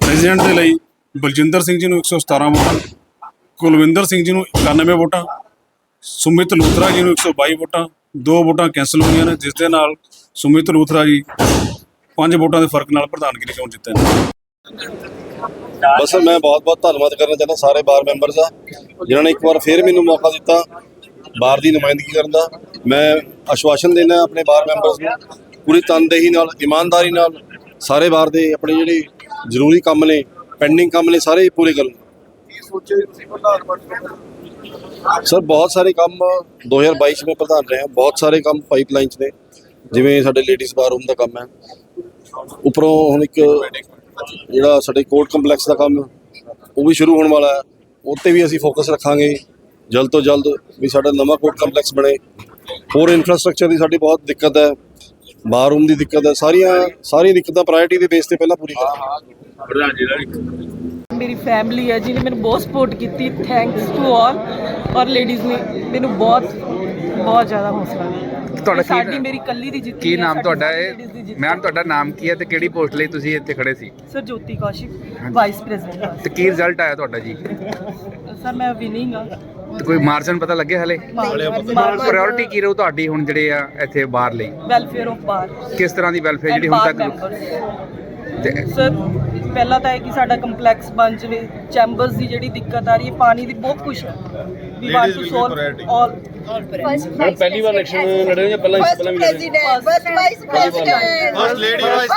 President ਦੇ ਲਈ ਬਲਜਿੰਦਰ ਸਿੰਘ ਜੀ ਨੂੰ 117 ਵੋਟਾਂ, ਕੁਲਵਿੰਦਰ ਸਿੰਘ ਜੀ ਨੂੰ 91 ਵੋਟਾਂ, ਸੁਮਿਤ ਲੂਥਰਾ ਜੀ ਨੂੰ 122 ਵੋਟਾਂ, ਦੋ ਵੋਟਾਂ ਕੈਂਸਲ ਹੋਈਆਂ ਨੇ, ਜਿਸ ਦੇ ਨਾਲ ਸੁਮਿਤ ਲੂਥਰਾ ਜੀ ਪੰਜ ਵੋਟਾਂ ਦੇ ਫ਼ਰਕ ਨਾਲ ਪ੍ਰਧਾਨਗੀ ਚੋਣ ਜਿੱਤੇ ਨੇ। ਬਸ ਮੈਂ ਬਹੁਤ ਬਹੁਤ ਧੰਨਵਾਦ ਕਰਨਾ ਚਾਹੁੰਦਾ ਸਾਰੇ ਬਾਰ ਮੈਂਬਰਸ ਦਾ, ਜਿਨ੍ਹਾਂ ਨੇ ਇੱਕ ਵਾਰ ਫੇਰ ਮੈਨੂੰ ਮੌਕਾ ਦਿੱਤਾ ਬਾਰ ਦੀ ਨੁਮਾਇੰਦਗੀ ਕਰਨ ਦਾ। ਮੈਂ ਆਸ਼ਵਾਸਨ ਦੇਣਾ ਆਪਣੇ ਬਾਰ ਮੈਂਬਰਸ ਨੂੰ, ਪੂਰੀ ਤਨਦੇਹੀ ਨਾਲ, ਇਮਾਨਦਾਰੀ ਨਾਲ, ਸਾਰੇ ਬਾਰ ਦੇ ਆਪਣੇ ਜਿਹੜੇ ਜ਼ਰੂਰੀ ਕੰਮ ਨੇ ਪੈਂਡਿੰਗ ਕੰਮ ਨੇ ਸਾਰੇ ਪੂਰੇ ਕਰੂੰਗਾ। ਸਰ ਬਹੁਤ ਸਾਰੇ ਕੰਮ 2022 ਚ ਮੈਂ ਪ੍ਰਧਾਨ ਰਿਹਾ। ਬਹੁਤ ਸਾਰੇ ਕੰਮ ਪਾਈਪਲਾਈਨ ਚ ਨੇ। ਜਿਵੇਂ ਸਾਡੇ ਲੇਡੀਜ਼ ਬਾਰ ਰੂਮ ਦਾ ਕੰਮ ਹੈ। ਉੱਪਰੋਂ ਹੁਣ ਇੱਕ ਜਿਹੜਾ ਸਾਡੇ ਕੋਰਟ ਕੰਪਲੈਕਸ ਦਾ ਕੰਮ ਉਹ ਵੀ ਸ਼ੁਰੂ ਹੋਣ ਵਾਲਾ ਹੈ। ਉੱਤੇ ਵੀ ਅਸੀਂ ਫੋਕਸ ਰੱਖਾਂਗੇ। ਜਲਦ ਤੋਂ ਜਲਦ ਵੀ ਸਾਡਾ ਨਵਾਂ ਕੋਰਟ ਕੰਪਲੈਕਸ ਬਣੇ। ਹੋਰ ਇਨਫਰਾਸਟ੍ਰਕਚਰ ਦੀ ਸਾਡੀ ਬਹੁਤ ਦਿੱਕਤ ਹੈ। ਬਾਰ ਰੂਮ ਦੀ ਦਿੱਕਤ ਹੈ ਸਾਰੀਆਂ ਸਾਰੀਆਂ ਦਿੱਕਤਾਂ ਪ੍ਰਾਇੋਰਟੀ ਦੇ ਬੇਸ ਤੇ ਪਹਿਲਾਂ ਪੂਰੀ ਕਰਾਂਗੇ। ਮੇਰੀ ਫੈਮਿਲੀ ਹੈ ਜਿਹਨੇ ਮੈਨੂੰ ਬਹੁਤ ਸਪੋਰਟ ਕੀਤੀ ਥੈਂਕਸ ਟੂ ਆਲ ਔਰ ਲੇਡੀਜ਼ ਨੇ ਮੈਨੂੰ ਬਹੁਤ ਬਹੁਤ ਜ਼ਿਆਦਾ ਹੌਸਲਾ ਦਿੱਤਾ। ਤੁਹਾਡਾ ਸਾਡੀ ਮੇਰੀ ਕੱਲੀ ਦੀ ਜਿੱਤ ਕੀ ਨਾਮ ਤੁਹਾਡਾ ਹੈ। ਮੈਮ ਤੁਹਾਡਾ ਨਾਮ ਕੀ ਹੈ ਤੇ ਕਿਹੜੀ ਪੋਸਟ ਲਈ ਤੁਸੀਂ ਇੱਥੇ ਖੜੇ ਸੀ? Sir Jyoti Kaushik vice president ਤੇ ਕੀ ਰਿਜ਼ਲਟ ਆਇਆ ਤੁਹਾਡਾ ਜੀ? ਸਰ ਮੈਂ ਵਿਨਿੰਗ ਆ। ਤੇ ਕੋਈ ਮਾਰਜਨ ਪਤਾ ਲੱਗਿਆ ਹਲੇ? ਪ੍ਰਾਇੋਰਟੀ ਕੀ ਰਹੂ ਤੁਹਾਡੀ ਹੁਣ ਜਿਹੜੇ ਆ ਇੱਥੇ ਬਾਹਰ ਲਈ? ਵੈਲਫੇਅਰ ਆਫ ਬਾਰ ਕਿਸ ਤਰ੍ਹਾਂ ਦੀ ਵੈਲਫੇਅਰ ਜਿਹੜੀ ਹੁਣ ਤੱਕ ਤੇ ਸਰ ਪਹਿਲਾਂ ਤਾਂ ਇਹ ਕਿ ਸਾਡਾ ਕੰਪਲੈਕਸ ਬਣ ਜਵੇ ਚੈਂਬਰਸ ਦੀ ਜਿਹੜੀ ਦਿੱਕਤ ਆ ਰਹੀ ਹੈ ਪਾਣੀ ਦੀ ਬਹੁਤ ਕੁਝ ਹੈ we want to solve all ਮੈਂ ਪਹਿਲੀ ਵਾਰ ਇਲੈਕਸ਼ਨ ਲੜੇ ਜਾਂ ਪਹਿਲਾਂ ਪਹਿਲਾਂ ਵੀ ਲੜੇ president, first vice president, First lady vice